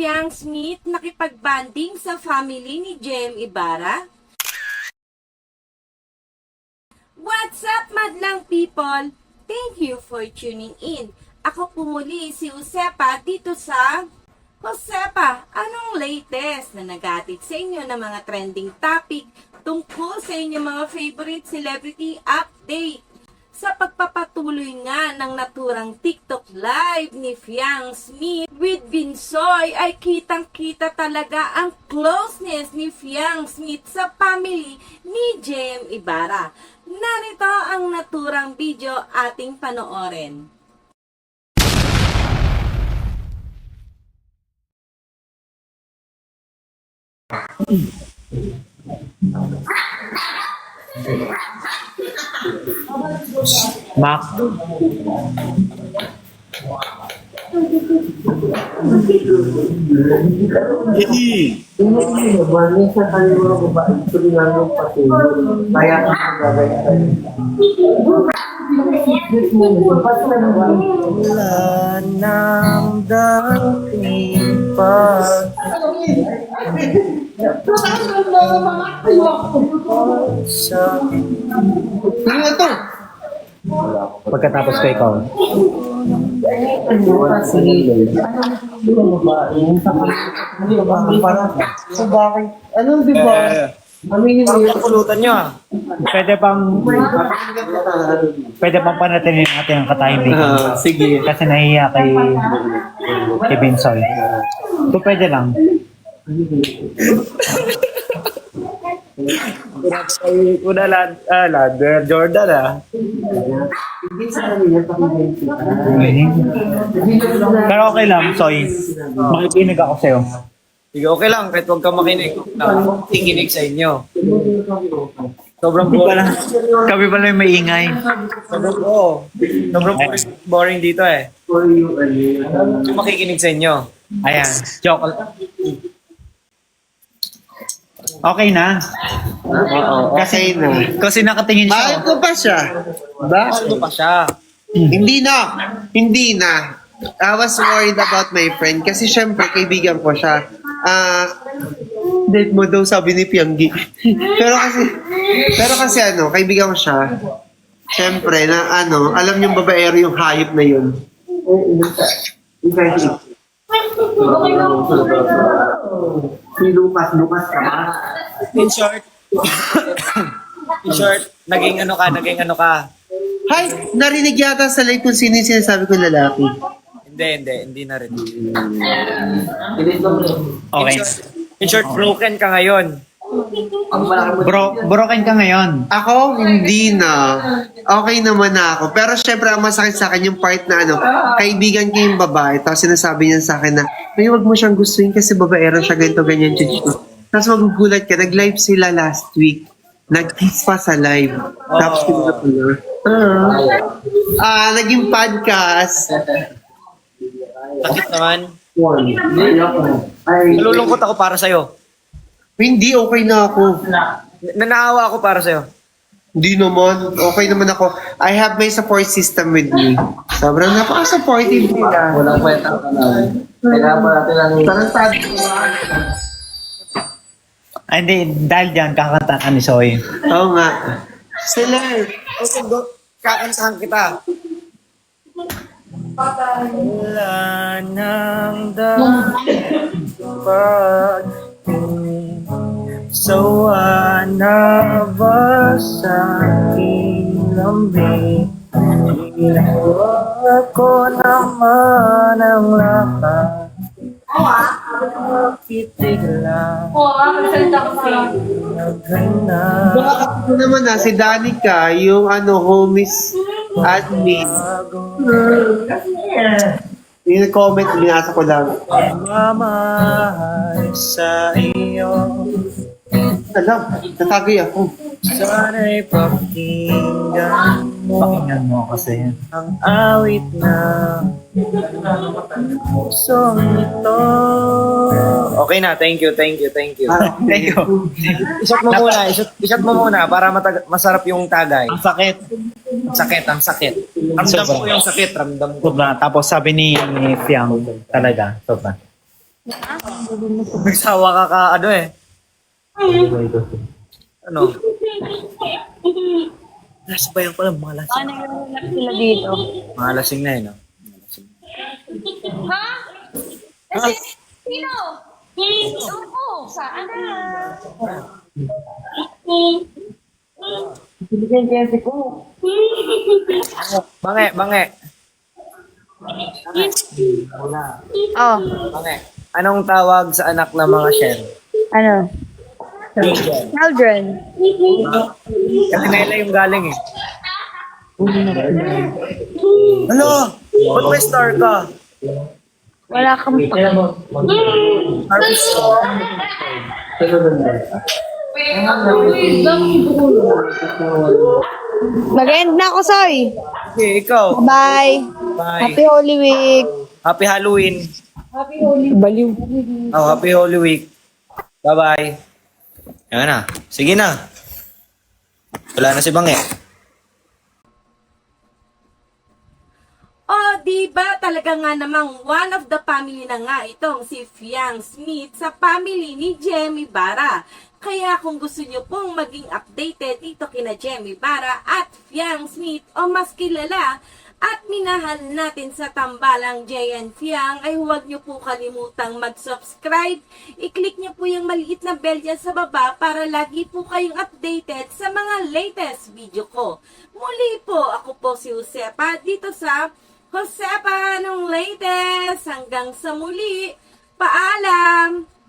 Fiang Smith nakipagbanding sa family ni Jem Ibarra? What's up, madlang people? Thank you for tuning in. Ako po muli si Josepa dito sa Josepa, anong latest na nagatid sa inyo ng mga trending topic tungkol sa inyong mga favorite celebrity update? Sa pagpapatuloy nga ng naturang TikTok live ni Fiang Smith with Binsoy ay kitang-kita talaga ang closeness ni Fiang Smith sa family ni Jem Ibarra. Narito ang naturang video ating panoorin. Mac. Hindi. Hindi ba? Minsan tayo mga babae, tulingan yung patuloy. Kaya ka magagay Wala nang dating pag sa Ano to? Pagkatapos ko ikaw. Ano kasi? Ano yung babae? Sa babae para sa bakit? Anong di ba? Aminin mo yun. Pulutan nyo ah. Pwede pang pwede pang panatinin natin ang katahimikan. Ah, sige. Kasi nahihiya kay kay Binsoy. Ito pwede lang. Ay, una lad, ah, ladder, Jordan ah. Pero okay lang, Soy. Makikinig ako sa'yo. Sige, okay lang. Kahit huwag ka makinig. No, Ikinig sa inyo. Sobrang Kami pala, boring. kami pala yung maingay. Sobrang, oo. Sobrang boring, boring dito eh. Makikinig sa inyo. Ayan, joke. Okay na. Oo, okay na. Kasi nakatingin Mahal siya. ko pa siya. Ba? Ano pa siya? Hindi na. Hindi na. I was worried about my friend kasi syempre kaibigan ko siya. Ah, date mo daw sabi ni Pianggi. pero kasi pero kasi ano, kaibigan ko siya. Syempre na ano, alam yung babaero yung hayop na yun. Si Lucas, Lucas ka ba? In short, in short, naging ano ka, naging ano ka. Hi! Narinig yata sa live kung sino yung sinasabi kong lalaki. Hindi, hindi, hindi na rin. Okay. In short, in short, broken ka ngayon. Bro, broken ka ngayon. Ako, hindi na. Okay naman na ako. Pero syempre, ang masakit sa akin yung part na ano, kaibigan ko yung babae, tapos sinasabi niya sa akin na, ay, wag mo siyang gustuin kasi babaero siya, ganito, ganyan, chuchu. Tapos magugulat ka, nag-live sila last week. Nag-kiss pa sa live. Tapos kinuha ko na. Ah, ah, naging podcast. Sakit naman. Ay, Nalulungkot ako para sa'yo. hindi, okay na ako. Nanaawa ako para sa'yo. Hindi naman. Okay naman ako. I have my support system with me. Sobrang napaka-supportive nila. Walang kwenta ka na. Kailangan pa natin ang Tarantado ko. Ay, hindi, dahil dyan, kakanta ka ni Soy. Oo nga. Sila. Okay, go. Kakantahan kita. Wala nang pag-ibig Sawa na ba sa aking lambi? Ginawa ko naman ang lahat Bakit bigla naghanap Bakit ko naman na si Danica, yung ano, homies admin. Yung comment, binasa ko lang. Mamahal sa iyo Alam, natagay ako. Sana'y pakinggan Pakinggan mo kasi Ang awit na Pusong ito Okay na, thank you, thank you, thank you. Ah, Thank you Isot mo muna, isot, isot mo muna para matag- masarap yung tagay. Ang sakit Ang sakit, ang sakit. Ramdam ko yung sakit, ramdam ko. Sobra Tapos sabi ni Fiang Talaga Sobra Nagsawa ka ka, ano eh. Ano? Nasa bayan ko lang, mga lasing. Ano yung sila dito? Mga lasing na eh, no? Mga lasing. Ha? Kasi, sino? Ewan ko. Saan na? Bange, bange. Oh, Bange. Anong tawag sa anak ng mga Shen? ano? Children. Kasi nila yung galing eh. Ano? Ba't may star ka? Wala kang pa. Harvest ka. Mag-end na ako, Soy. Okay, ikaw. Bye. Bye. Happy Holy Week. Happy Halloween. Baliw. Oh, happy Holy Week. Bye-bye. Yan na. Sige na. Wala na si Bange. O, di ba talaga nga namang one of the family na nga itong si Fiang Smith sa family ni Jemmy Bara. Kaya kung gusto nyo pong maging updated dito kina Jemmy Bara at Fiang Smith o mas kilala at minahal natin sa tambalang Jayan Fiang ay huwag nyo po kalimutang mag-subscribe. I-click nyo po yung maliit na bell dyan sa baba para lagi po kayong updated sa mga latest video ko. Muli po, ako po si Josepa dito sa Josepa, anong latest? Hanggang sa muli, paalam!